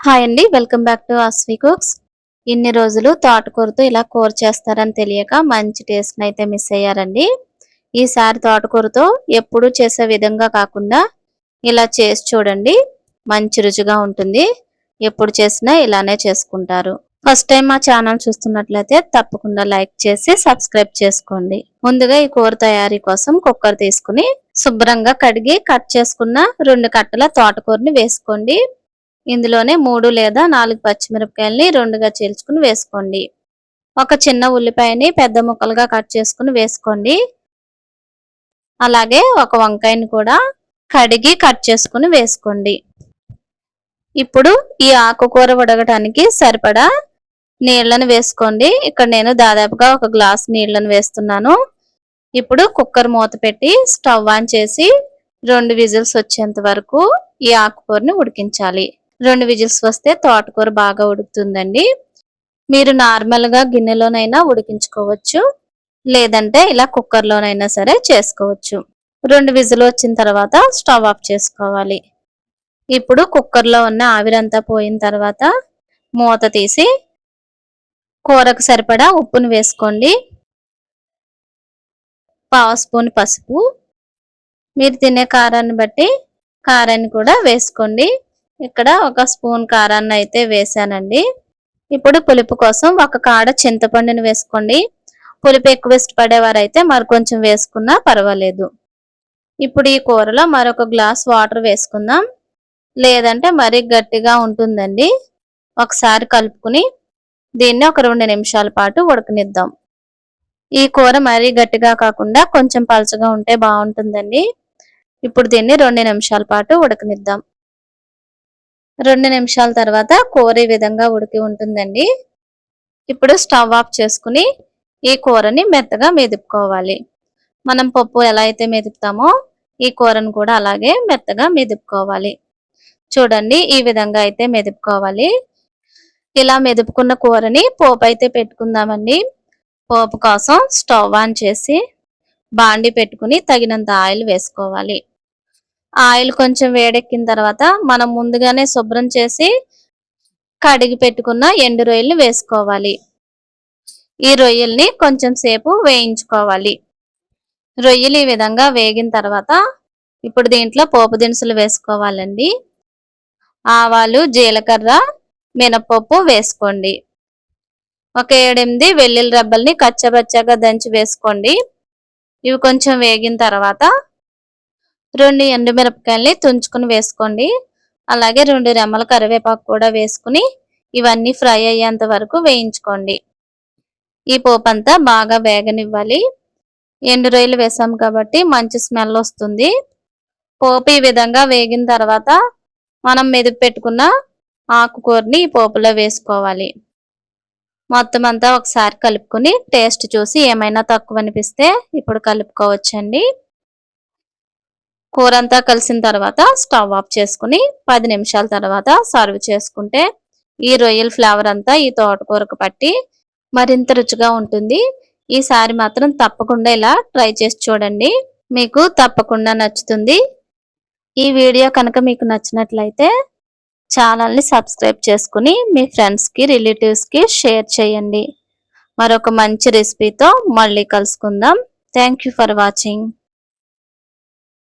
Hi అండి welcome back to Aswi cooks. ఇన్ని రోజులు తోటకూరతో ఇలా కూర చేస్తారని తెలియక మంచి టేస్ట్ని అయితే మిస్ అయ్యారండి. ఈసారి తోటకూరతో ఎప్పుడు చేసే విధంగా కాకుండా ఇలా చేసి చూడండి మంచి రుచిగా ఉంటుంది. ఎప్పుడు చేసినా ఇలానే చేసుకుంటారు. ఫస్ట్ టైం మా ఛానల్ చూస్తున్నట్లయితే తప్పకుండా లైక్ చేసి సబ్స్క్రైబ్ చేసుకోండి. ముందుగా ఈ కూర తయారీ కోసం కుక్కర్ తీసుకుని శుభ్రంగా కడిగి కట్ చేసుకున్న రెండు కట్టల తోటకూరని వేసుకోండి. ఇందులోనే మూడు లేదా నాలుగు పచ్చిమిరపకాయలని రెండుగా చీల్చుకుని వేసుకోండి. ఒక చిన్న ఉల్లిపాయని పెద్ద ముక్కలుగా కట్ చేసుకుని వేసుకోండి. అలాగే ఒక వంకాయని కూడా కడిగి కట్ చేసుకుని వేసుకోండి. ఇప్పుడు ఈ ఆకుకూర ఉడగటానికి సరిపడా నీళ్ళను వేసుకోండి. ఇక్కడ నేను దాదాపుగా ఒక గ్లాస్ నీళ్ళను వేస్తున్నాను. ఇప్పుడు కుక్కర్ మూత పెట్టి స్టవ్ ఆన్ చేసి రెండు విజిల్స్ వచ్చేంత వరకు ఈ ఆకుకూరని ఉడికించాలి. రెండు విజిల్స్ వస్తే తోటకూర బాగా ఉడుకుతుందండి. మీరు నార్మల్గా గిన్నెలోనైనా ఉడికించుకోవచ్చు. లేదంటే ఇలా కుక్కర్లోనైనా సరే చేసుకోవచ్చు. రెండు విజిల్ వచ్చిన తర్వాత స్టవ్ ఆఫ్ చేసుకోవాలి. ఇప్పుడు కుక్కర్లో ఉన్న ఆవిరంతా పోయిన తర్వాత మూత తీసి కూరకు సరిపడా ఉప్పును వేసుకోండి. పావు స్పూన్ పసుపు. మీరు తినే కారాన్ని బట్టి కారాన్ని కూడా వేసుకోండి. ఇక్కడ ఒక స్పూన్ కారాన్ని అయితే వేసానండి. ఇప్పుడు పులుపు కోసం ఒక కాడ చింతపండుని వేసుకోండి. పులుపు ఎక్కువ ఇష్టపడేవారైతే మరి కొంచెం వేసుకున్నా పర్వాలేదు. ఇప్పుడు ఈ కూరలో మరొక గ్లాస్ వాటర్ వేసుకుందాం. లేదంటే మరీ గట్టిగా ఉంటుందండి. ఒకసారి కలుపుకుని దీన్ని ఒక రెండు నిమిషాల పాటు ఉడకనిద్దాం. ఈ కూర మరీ గట్టిగా కాకుండా కొంచెం పలచగా ఉంటే బాగుంటుందండి. ఇప్పుడు దీన్ని రెండు నిమిషాల పాటు ఉడకనిద్దాం. రెండు నిమిషాల తర్వాత కూర ఈ విధంగా ఉడికి ఉంటుందండి. ఇప్పుడు స్టవ్ ఆఫ్ చేసుకుని ఈ కూరని మెత్తగా మెదుపుకోవాలి. మనం పప్పు ఎలా అయితే మెదుపుతామో ఈ కూరను కూడా అలాగే మెత్తగా మెదుపుకోవాలి. చూడండి ఈ విధంగా అయితే మెదుపుకోవాలి. ఇలా మెదుపుకున్న కూరని పోపు అయితే పెట్టుకుందామండి. పోపు కోసం స్టవ్ ఆన్ చేసి బాండి పెట్టుకుని తగినంత ఆయిల్ వేసుకోవాలి. ఆయిల్ కొంచెం వేడెక్కిన తర్వాత మనం ముందుగానే శుభ్రం చేసి కడిగి పెట్టుకున్న ఎండు రొయ్యల్ని వేసుకోవాలి. ఈ రొయ్యల్ని కొంచెం సేపు వేయించుకోవాలి. రొయ్యలు ఈ విధంగా వేగిన తర్వాత ఇప్పుడు దీంట్లో పోపు దినుసులు వేసుకోవాలండి. ఆవాలు జీలకర్ర మినపప్పు వేసుకోండి. ఒక ఏడెనిమిది వెల్లుల్లి రబ్బల్ని కచ్చబచ్చగా దంచి వేసుకోండి. ఇవి కొంచెం వేగిన తర్వాత రెండు ఎండుమిరపకాయల్ని తుంచుకుని వేసుకోండి. అలాగే రెండు రెమ్మల కరివేపాకు కూడా వేసుకుని ఇవన్నీ ఫ్రై అయ్యేంత వరకు వేయించుకోండి. ఈ పోపు అంతా బాగా వేగనివ్వాలి. ఎండు రొయ్యలు వేసాం కాబట్టి మంచి స్మెల్ వస్తుంది. పోపు ఈ విధంగా వేగిన తర్వాత మనం మెదుపు పెట్టుకున్న ఆకుకూరని ఈ పోపులో వేసుకోవాలి. మొత్తం అంతా ఒకసారి కలుపుకొని టేస్ట్ చూసి ఏమైనా తక్కువ అనిపిస్తే ఇప్పుడు కలుపుకోవచ్చండి. కూర అంతా కలిసిన తర్వాత స్టవ్ ఆఫ్ చేసుకుని పది నిమిషాల తర్వాత సర్వ్ చేసుకుంటే ఈ రొయ్యల ఫ్లేవర్ అంతా ఈ తోటకూరకు పట్టి మరింత రుచిగా ఉంటుంది. ఈసారి మాత్రం తప్పకుండా ఇలా ట్రై చేసి చూడండి. మీకు తప్పకుండా నచ్చుతుంది. ఈ వీడియో కనుక మీకు నచ్చినట్లయితే ఛానల్ని సబ్స్క్రైబ్ చేసుకుని మీ ఫ్రెండ్స్కి రిలేటివ్స్కి షేర్ చేయండి. మరొక మంచి రెసిపీతో మళ్ళీ కలుసుకుందాం. Thank for watching.